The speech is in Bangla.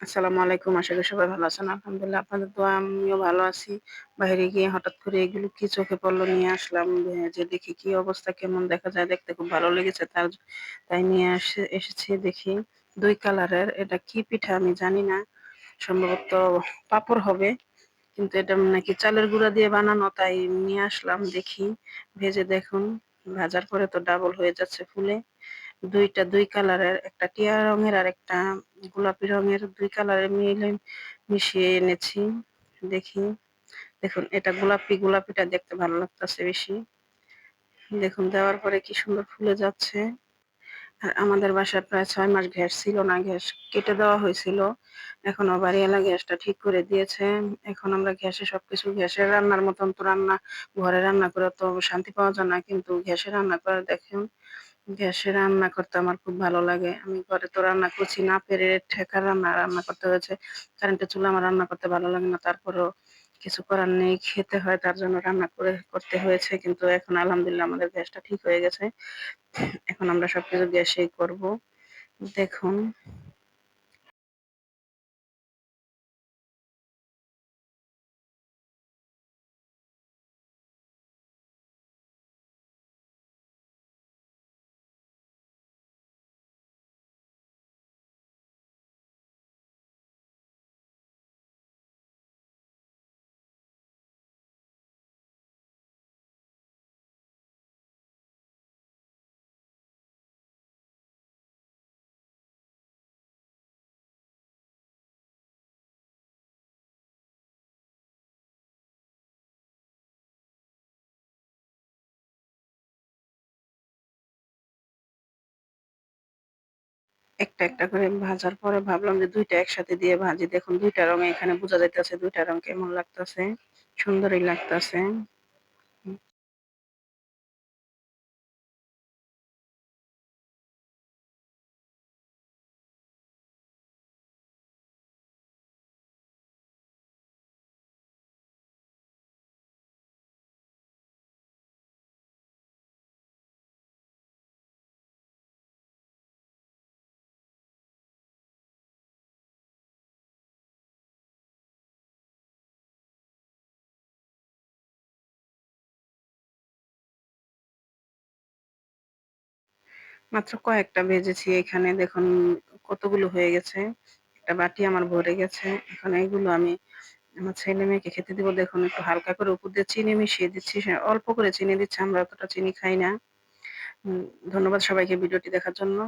আসসালামু আলাইকুম। আশা করি সবাই ভালো আছেন। আলহামদুলিল্লাহ আপনাদের দোয়ায় আমিও ভালো আছি। বাইরে গিয়ে হঠাৎ করে এগুলো কি চোখে পড়ল নিয়ে আসলাম। যে দেখি কি অবস্থা, কেমন দেখা যায়, দেখতে খুব ভালো লেগেছে। তার, তাই নিয়ে আসে, এসেছি দেখি ২ কালারের। এটা কি পিঠা আমি জানি না। সম্ভবত পাপড় হবে। কিন্তু এটা নাকি চালের গুঁড়া দিয়ে বানানো, তাই নিয়ে আসলাম দেখি। ভেজে দেখুন। ভাজার পরে তো ডাবল হয়ে যাচ্ছে ফুলে। ২ দুই ২ কালারের একটা টিয়া রঙের আরেকটা গোলাপি রঙের ২ কালারের মিলে মিশিয়ে এনেছি। দেখি। দেখুন এটা গোলাপি, গোলাপিটা দেখতে ভালো লাগতেছে বেশি। দেখুন দেওয়ার পরে কি সুন্দর ফুলে যাচ্ছে। আর আমাদের বাসায় প্রায় ছয় মাস গ্যাস ছিল না। গ্যাস কেটে দেওয়া হয়েছিল। এখন বাড়িওয়ালা গ্যাসটা ঠিক করে দিয়েছে। এখন আমরা গ্যাসে সবকিছু গ্যাসের রান্নার মতন তো রান্না ঘরে রান্না করে তো শান্তি পাওয়া যায় না। কিন্তু গ্যাসে রান্না করে দেখেন গ্যাসে রান্না করতে আমার খুব ভালো লাগে। আমি ঘরে তো রান্না করছি না, পেরে ঠেকা রান্না রান্না করতে হয়েছে। কারেন্টের চুলা আমার রান্না করতে ভালো লাগে না। তারপরেও কিছু করার নেই। খেতে হয়, তার জন্য রান্না করে, করতে হয়েছে। কিন্তু এখন আলহামদুলিল্লাহ আমাদের গ্যাসটা ঠিক হয়ে গেছে। এখন আমরা সবকিছু গ্যাসেই করব। দেখুন। একটা, একটা করে ভাজার পরে ভাবলাম যে দুইটা একসাথে দিয়ে ভাজি। দেখুন দুইটা রঙে এখানে বোঝা যাইতেছে ২ টা রং কেমন লাগতেছে। সুন্দরই লাগতেছে। মাত্র কয়েকটা ভেজেছি এখানে, দেখুন কতগুলো হয়ে গেছে। একটা বাটি আমার ভরে গেছে। এখন এগুলো আমি আমার ছেলে-মেয়েকে খেতে দিব। দেখুন একটু হালকা করে উপর দিয়ে চিনি মিশিয়ে দিচ্ছি। অল্প করে চিনি দিচ্ছি। আমরা অতটা চিনি খাই না। ধন্যবাদ সবাইকে ভিডিওটি দেখার জন্য।